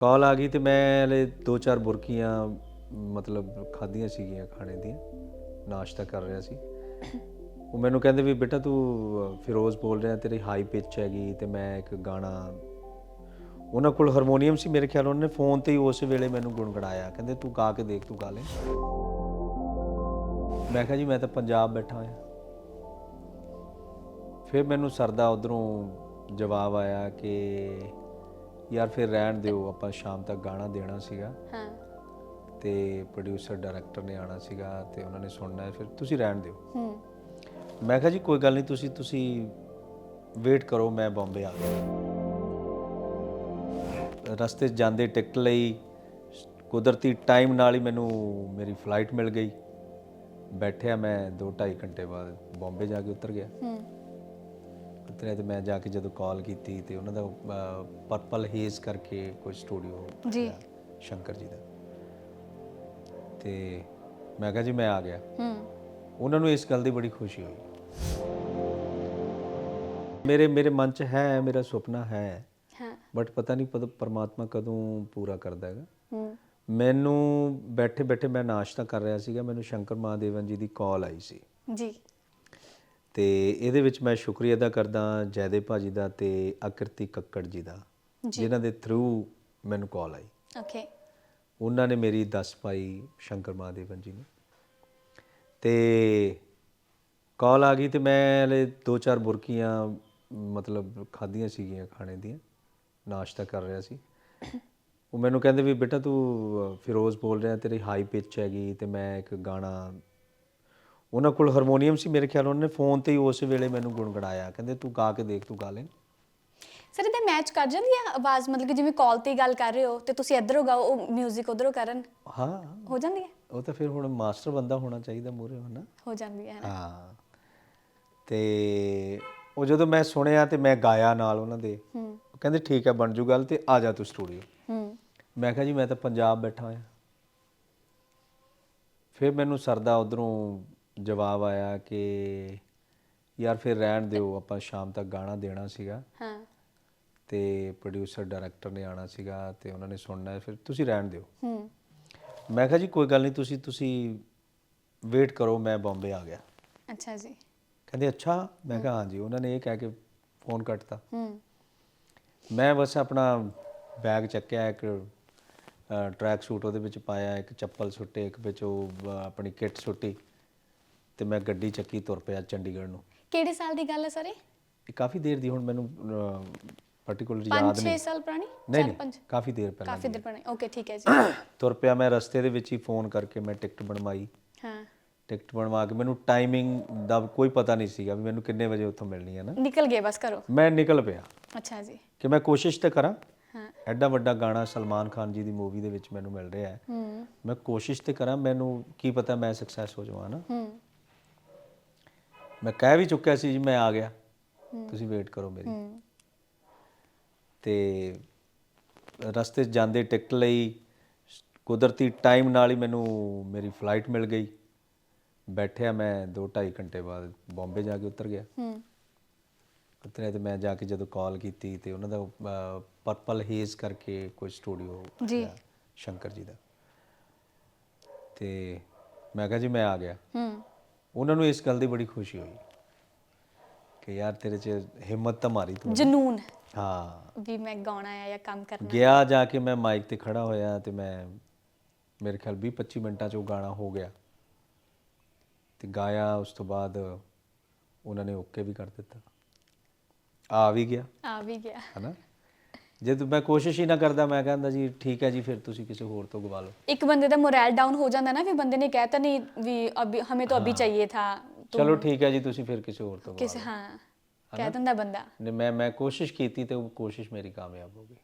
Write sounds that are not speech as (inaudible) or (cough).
ਕਾਲ ਆ ਗਈ ਤੇ ਮੈਂ ਹਲੇ ਦੋ ਚਾਰ ਬੁਰਕੀਆਂ, ਮਤਲਬ ਖਾਧੀਆਂ ਸੀਗੀਆਂ ਖਾਣੇ ਦੀਆਂ, ਨਾਸ਼ਤਾ ਕਰ ਰਿਹਾ ਸੀ। ਉਹ ਮੈਨੂੰ ਕਹਿੰਦੇ ਵੀ ਬੇਟਾ ਤੂੰ ਫਿਰੋਜ਼ ਬੋਲ ਰਿਹਾ, ਤੇਰੀ ਹਾਈ ਪਿਚ ਹੈਗੀ ਤੇ ਮੈਂ ਇੱਕ ਗਾਣਾ, ਉਹਨਾਂ ਕੋਲ ਹਾਰਮੋਨੀਅਮ ਸੀ ਮੇਰੇ ਖਿਆਲ, ਉਹਨਾਂ ਨੇ ਫੋਨ ਤੇ ਹੀ ਉਸ ਵੇਲੇ ਮੈਨੂੰ ਗੁੰਗਣਾਇਆ ਕਹਿੰਦੇ ਤੂੰ ਗਾ ਕੇ ਦੇਖ, ਤੂੰ ਗਾ ਲੈ। ਮੈਂ ਕਿਹਾ ਜੀ, ਮੈਂ ਤਾਂ ਪੰਜਾਬ ਬੈਠਾ ਹੋਇਆ। ਫਿਰ ਮੈਨੂੰ ਸਰਦਾ ਉਧਰੋਂ ਜਵਾਬ ਆਇਆ ਕਿ ਯਾਰ ਫਿਰ ਰਹਿਣ ਦਿਓ ਆਪਾਂ ਸ਼ਾਮ ਤੱਕ ਗਾਣਾ ਦੇਣਾ ਸੀਗਾ। ਹਾਂ। ਤੇ ਪ੍ਰੋਡਿਊਸਰ ਡਾਇਰੈਕਟਰ ਨੇ ਆਣਾ ਸੀਗਾ ਤੇ ਉਹਨਾਂ ਨੇ ਸੁਣਨਾ ਹੈ ਫਿਰ ਤੁਸੀਂ ਰਹਿਣ ਦਿਓ। ਹੂੰ। ਮੈਂ ਕਿਹਾ ਜੀ ਕੋਈ ਗੱਲ ਨਹੀਂ ਤੁਸੀਂ ਤੁਸੀਂ ਵੇਟ ਕਰੋ ਮੈਂ ਬੰਬੇ ਆ ਗਿਆ। ਰਸਤੇ 'ਚ ਜਾਂਦੇ ਟਿਕਟ ਲਈ ਕੁਦਰਤੀ ਟਾਈਮ ਨਾਲ ਹੀ ਮੈਨੂੰ ਮੇਰੀ ਫਲਾਈਟ ਮਿਲ ਗਈ। ਬੈਠਿਆ ਮੈਂ 2.5 ਘੰਟੇ ਬਾਅਦ ਬੰਬੇ ਜਾ ਕੇ ਉਤਰ ਗਿਆ। ਹੂੰ। ਉਤਰਿਆ ਤੇ ਮੈਂ ਜਾ ਕੇ ਜਦੋਂ ਕਾਲ ਕੀਤੀ ਤੇ ਉਹਨਾਂ ਦਾ ਪਰਪਲ ਹੇਜ਼ ਕਰਕੇ ਕੋਈ ਸਟੂਡੀਓ ਜੀ। ਸ਼ੰਕਰ ਜੀ ਦਾ। ਤੇ ਮੈਂ ਕਿਹਾ ਜੀ ਮੈਂ ਆ ਗਿਆ। ਹੂੰ। ਉਹਨਾਂ ਨੂੰ ਇਸ ਗੱਲ ਦੀ ਬੜੀ ਖੁਸ਼ੀ ਹੋਈ। ਮੇਰੇ ਮੇਰੇ ਮਨ 'ਚ ਹੈ ਮੇਰਾ ਸੁਪਨਾ ਹੈ ਹਾਂ। ਬਟ ਪਤਾ ਨਹੀਂ ਪਦ ਪਰਮਾਤਮਾ ਕਦੋਂ ਪੂਰਾ ਕਰਦਾ ਹੈਗਾ। ਹੂੰ। ਮੈਨੂੰ ਬੈਠੇ ਬੈਠੇ ਮੈਂ ਨਾਸ਼ਤਾ ਕਰ ਰਿਹਾ ਸੀਗਾ ਮੈਨੂੰ ਸ਼ੰਕਰ ਮਹਾਦੇਵਨ ਜੀ ਦੀ ਕਾਲ ਆਈ ਸੀ। ਜੀ। ਤੇ ਇਹਦੇ ਵਿੱਚ ਮੈਂ ਸ਼ੁਕਰੀਆ ਅਦਾ ਕਰਦਾ ਜੈਦੇ ਭਾਜੀ ਦਾ ਤੇ ਆਕਰਤੀ ਕੱਕੜ ਜੀ ਦਾ ਜਿਨ੍ਹਾਂ ਦੇ ਥਰੂ ਮੈਨੂੰ ਕਾਲ ਆਈ। ਓਕੇ ਉਹਨਾਂ ਨੇ ਮੇਰੀ ਦੱਸ ਪਾਈ ਸ਼ੰਕਰ ਮਹਾਦੇਵਨ ਜੀ ਨੇ। ਤੇ ਕਾਲ ਆ ਗਈ ਤੇ ਮੈਂ ਹਲੇ ਦੋ ਚਾਰ ਬੁਰਕੀਆਂ ਮਤਲਬ ਖਾਧੀਆਂ ਸੀਗੀਆਂ ਖਾਣੇ ਦੀਆਂ ਨਾਸ਼ਤਾ ਕਰ ਰਿਹਾ ਸੀ। ਉਹ ਮੈਨੂੰ ਕਹਿੰਦੇ ਵੀ ਬੇਟਾ ਤੂੰ ਫਿਰੋਜ਼ ਬੋਲ ਰਿਹਾ ਤੇਰੀ ਹਾਈ ਪਿਚ ਹੈਗੀ ਤੇ ਮੈਂ ਇੱਕ ਗਾਣਾ ਉਹਨਾਂ ਕੋਲ ਹਾਰਮੋਨੀਅਮ ਸੀ ਮੇਰੇ ਖਿਆਲ ਉਹਨਾਂ ਨੇ ਫੋਨ ਤੇ ਹੀ ਉਸ ਵੇਲੇ ਮੈਨੂੰ ਗੁੰਗਣਾਇਆ ਕਹਿੰਦੇ ਤੂੰ ਗਾ ਕੇ ਦੇਖ ਤੂੰ ਗਾ ਲੈ। ਸਰ ਇਹਦਾ ਮੈਚ ਕਰ ਜਾਂਦੀ ਹੈ ਆਵਾਜ਼? ਮਤਲਬ ਕਿ ਜਿਵੇਂ ਕਾਲ ਤੇ ਹੀ ਗੱਲ ਕਰ ਰਹੇ ਹੋ ਤੇ ਤੁਸੀਂ ਇੱਧਰੋਂ ਗਾਓ ਉਹ 뮤직 ਉਧਰੋਂ ਕਰਨ? ਹਾਂ। ਹੋ ਜਾਂਦੀ ਹੈ? ਉਹ ਤਾਂ ਫਿਰ ਹੁਣ ਮਾਸਟਰ ਬੰਦਾ ਹੋਣਾ ਚਾਹੀਦਾ ਮੂਰੇ ਹਨਾ ਹੋ ਜਾਂਦੀ ਹੈ ਨਾ? ਹਾਂ। ਤੇ ਉਹ ਜਦੋਂ ਮੈਂ ਸੁਣਿਆ ਤੇ ਮੈਂ ਗਾਇਆ ਨਾਲ ਉਹਨਾਂ ਦੇ ਹੂੰ। ਉਹ ਕਹਿੰਦੇ ਠੀਕ ਹੈ ਬਣ ਜੂ ਗੱਲ ਤੇ ਆ ਜਾ ਤੂੰ ਸਟੂਡੀਓ ਹੂੰ। ਮੈਂ ਕਿਹਾ ਜੀ ਮੈਂ ਤਾਂ ਪੰਜਾਬ ਬੈਠਾ ਹੋਇਆ। ਫਿਰ ਮੈਨੂੰ ਸਰਦਾ ਉਧਰੋਂ ਜਵਾਬ ਆਇਆ ਕਿ ਯਾਰ ਫਿਰ ਰਹਿਣ ਦਿਓ ਆਪਾਂ ਸ਼ਾਮ ਤੱਕ ਗਾਣਾ ਦੇਣਾ ਸੀਗਾ। ਹਾਂ। ਤੇ ਪ੍ਰੋਡਿਊਸਰ ਡਾਇਰੈਕਟਰ ਨੇ ਆਣਾ ਸੀਗਾ ਤੇ ਉਹਨਾਂ ਨੇ ਸੁਣਨਾ ਹੈ ਫਿਰ ਤੁਸੀਂ ਰਹਿਣ ਦਿਓ। ਹੂੰ। ਮੈਂ ਕਿਹਾ ਜੀ ਕੋਈ ਗੱਲ ਨਹੀਂ ਤੁਸੀਂ ਤੁਸੀਂ ਵੇਟ ਕਰੋ ਮੈਂ ਬੰਬੇ ਆ ਗਿਆ। ਅੱਛਾ ਜੀ। ਕਹਿੰਦੇ ਅੱਛਾ? ਮੈਂ ਕਿਹਾ ਹਾਂਜੀ ਉਹਨਾਂ ਨੇ ਇਹ ਕਹਿ ਕੇ ਫੋਨ ਕੱਟਤਾ। ਹੂੰ। ਮੈਂ ਬਸ ਆਪਣਾ ਬੈਗ ਚੱਕਿਆ ਇੱਕ ਟਰੈਕ ਸੂਟ ਉਹਦੇ ਵਿੱਚ ਪਾਇਆ ਇੱਕ ਚੱਪਲ ਸੁੱਟੇ ਇੱਕ ਵਿੱਚ ਉਹ ਆਪਣੀ ਕਿੱਟ ਸੁੱਟੀ। ਤੇ ਮੈਂ ਗੱਡੀ ਚੱਕੀ ਤੁਰ ਪਿਆ ਚੰਡੀਗੜ੍ਹ ਨੂੰ। ਕਿਹੜੇ ਸਾਲ ਦੀ ਗੱਲ ਹੈ ਸਰ ਇਹ? ਇਹ ਕਾਫੀ ਦੇਰ ਦੀ ਹੁਣ ਮੈਨੂੰ ਪਾਰਟਿਕੂਲਰ ਯਾਦ 5-6 ਨਹੀਂ। ਸਾਲ ਪੁਰਾਣੀ? ਨਹੀਂ ਨਹੀਂ ਕਾਫੀ ਦੇਰ ਪਹਿਲਾਂ ਕਾਫੀ ਦਿਨ ਪੁਰਾਣੀ। ਓਕੇ ਠੀਕ ਹੈ ਜੀ। (coughs) ਤੁਰ ਪਿਆ ਮੈਂ ਰਸਤੇ ਦੇ ਵਿੱਚ ਹੀ ਫੋਨ ਕਰਕੇ ਮੈਂ ਟਿਕਟ ਬਣਵਾਈ। ਹਾਂ। ਟਿਕਟ ਬਣਵਾ ਕੇ ਮੈਨੂੰ ਟਾਈਮਿੰਗ ਦਾ ਕੋਈ ਪਤਾ ਨਹੀਂ ਸੀਗਾ ਵੀ ਮੈਨੂੰ ਕਿੰਨੇ ਵਜੇ ਉੱਥੋਂ ਮਿਲਣੀ ਹੈ ਨਾ। ਨਿਕਲ ਗਏ ਬਸ ਕਰੋ। ਮੈਂ ਨਿਕਲ ਪਿਆ। ਅੱਛਾ ਜੀ। ਕਿ ਮੈਂ ਕੋਸ਼ਿਸ਼ ਤੇ ਕਰਾਂ। ਹਾਂ। ਐਡਾ ਵੱਡਾ ਗਾਣਾ ਸਲਮਾਨ ਖਾਨ ਜੀ ਦੀ ਮੂਵੀ ਦੇ ਵਿੱਚ ਮੈਨੂੰ ਮਿਲ ਰਿਹਾ ਹੈ। ਹੂੰ। ਮੈਂ ਕੋਸ਼ਿਸ਼ ਤੇ ਕਰਾਂ ਮੈਨੂੰ ਕੀ ਪਤਾ ਮੈਂ ਸਕਸੈਸ ਹੋ ਜਾਵਾਂ ਨਾ। ਹੂੰ। ਮੈਂ ਕਹਿ ਵੀ ਚੁੱਕਿਆ ਸੀ ਜੀ ਮੈਂ ਆ ਗਿਆ। ਤੁਸੀਂ ਵੇਟ ਕਰੋ ਮੇਰੀ। ਤੇ ਰਸਤੇ 'ਚ ਜਾਂਦੇ ਟਿਕਟ ਲਈ ਕੁਦਰਤੀ ਟਾਈਮ ਨਾਲ ਹੀ ਮੈਨੂੰ ਮੇਰੀ ਫਲਾਈਟ ਮਿਲ ਗਈ। ਬੈਠਿਆ ਮੈਂ 2.5 ਘੰਟੇ ਬਾਅਦ ਬੰਬੇ ਜਾ ਕੇ ਉਤਰ ਗਿਆ। ਹੂੰ। ਉਤਰਿਆ ਤੇ ਮੈਂ ਜਾ ਕੇ ਜਦੋਂ ਕਾਲ ਕੀਤੀ ਤੇ ਉਹਨਾਂ ਦਾ ਪਰਪਲ ਹੇਜ਼ ਕਰਕੇ ਕੋਈ ਸਟੂਡੀਓ ਜੀ। ਸ਼ੰਕਰ ਜੀ ਦਾ। ਤੇ ਮੈਂ ਕਿਹਾ ਜੀ ਮੈਂ ਆ ਗਿਆ। ਹੂੰ। ਉਹਨਾਂ ਨੂੰ ਇਸ ਗੱਲ ਦੀ ਬੜੀ ਖੁਸ਼ੀ ਹੋਈ ਕਿ ਯਾਰ ਤੇਰੇ 'ਚ ਹਿੰਮਤ ਤਾਂ ਮਾਰੀ ਤੂੰ। ਜਨੂਨ। ਹਾਂ। ਵੀ ਮੈਂ ਗਾਉਣਾ ਹੈ ਜਾਂ ਕੰਮ ਕਰਨਾ ਗਿਆ ਜਾ ਕੇ ਮੈਂ ਮਾਈਕ ਤੇ ਖੜਾ ਹੋਇਆ ਤੇ ਮੈਂ ਮੇਰੇ ਖਿਆਲ 20 25 ਮਿੰਟਾਂ 'ਚ ਉਹ ਗਾਣਾ ਹੋ ਗਿਆ। ਤੇ ਗਾਇਆ ਉਸ ਤੋਂ ਬਾਅਦ ਉਹਨਾਂ ਨੇ ਓਕੇ ਵੀ ਕਰ ਦਿੱਤਾ। ਆ ਵੀ ਗਿਆ। ਆ ਵੀ ਗਿਆ। ਹਨਾ? ਜੇ ਤੂੰ ਮੈਂ ਕੋਸ਼ਿਸ਼ ਹੀ ਨਾ ਕਰਦਾ ਮੈਂ ਕਹਿੰਦਾ ਜੀ ਠੀਕ ਹੈ ਜੀ ਫਿਰ ਤੁਸੀਂ ਕਿਸੇ ਹੋਰ ਤੋਂ ਗਵਾ ਲਓ। ਇੱਕ ਬੰਦੇ ਦਾ ਮੋਰਲ ਡਾਊਨ ਹੋ ਜਾਂਦਾ ਨਾ ਫਿਰ ਬੰਦੇ ਨੇ ਕਹਿਤਾ ਨਹੀਂ ਵੀ ਅਭੀ ਹਮੇ ਤੋਂ ਅਭੀ ਚਾਹੀਏ ਥਾ ਚਲੋ ਠੀਕ ਹੈ ਜੀ ਤੁਸੀਂ ਫਿਰ ਕਿਸੇ ਹੋਰ ਤੋਂ ਗਵਾ ਕਿਸੇ ਹਾਂ। ਕਹਿ ਦਿੰਦਾ ਬੰਦਾ। ਨੇ ਮੈਂ ਮੈਂ ਕੋਸ਼ਿਸ਼ ਕੀਤੀ ਤੇ ਉਹ ਕੋਸ਼ਿਸ਼ ਮੇਰੀ ਕਾਮਯਾਬ ਹੋ ਗਈ।